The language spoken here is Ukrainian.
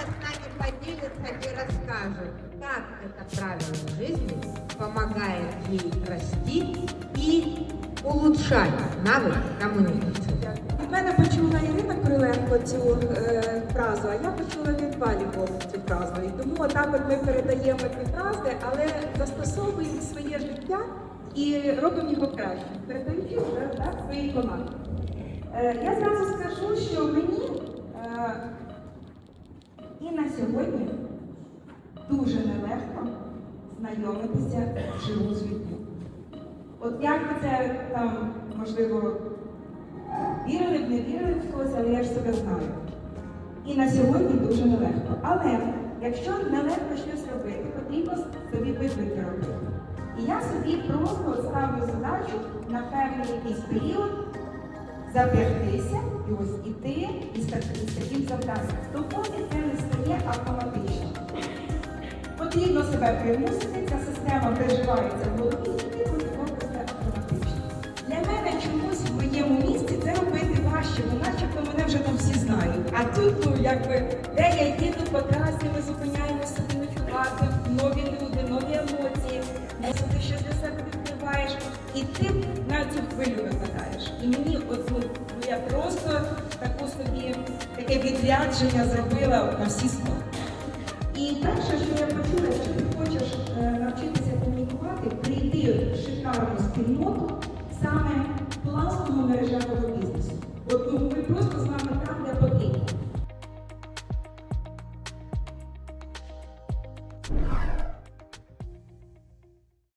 сейчас с нами поделится и расскажет, как это правило жизни помогает ей расти и улучшать навыки коммуникации. У мене почула Ірина Криленко цю е, фразу, а я почула від валіко цю фразу. І тому отак от ми передаємо ці фрази, але застосовуємо своє життя і робимо його краще, передаючи вже своїй команді. Е, я зразу скажу, що мені. Е, і на сьогодні дуже нелегко знайомитися вживу з людьми. От як би це там, можливо, Вірили б, не вірили в когось, але я ж себе знаю. І на сьогодні дуже нелегко. Але якщо нелегко щось робити, потрібно собі виклики робити. І я собі просто ставлю задачу на певний якийсь період запрягтися і ось іти із таким завданням. Стає автоматично. Потрібно себе примусити, ця система переживається в голові, і це автоматично. Для мене чомусь в моєму місці це робити важче, бо начебто мене вже там всі знають. А тут, ну якби, де я їду по трасі, ми зупиняємося ночувати, нові люди, нові емоції, ти щось для себе відкриваєш, і ти на цю хвилю випадаєш. І мені от ну, я просто таку собі таке відрядження зробила на всі сто. І перше, що я почула, якщо ти хочеш е, навчитися комунікувати, прийти в шикарну спільноту саме пластового мережевого бізнесу. От ну, ми просто з вами там, де потрібно.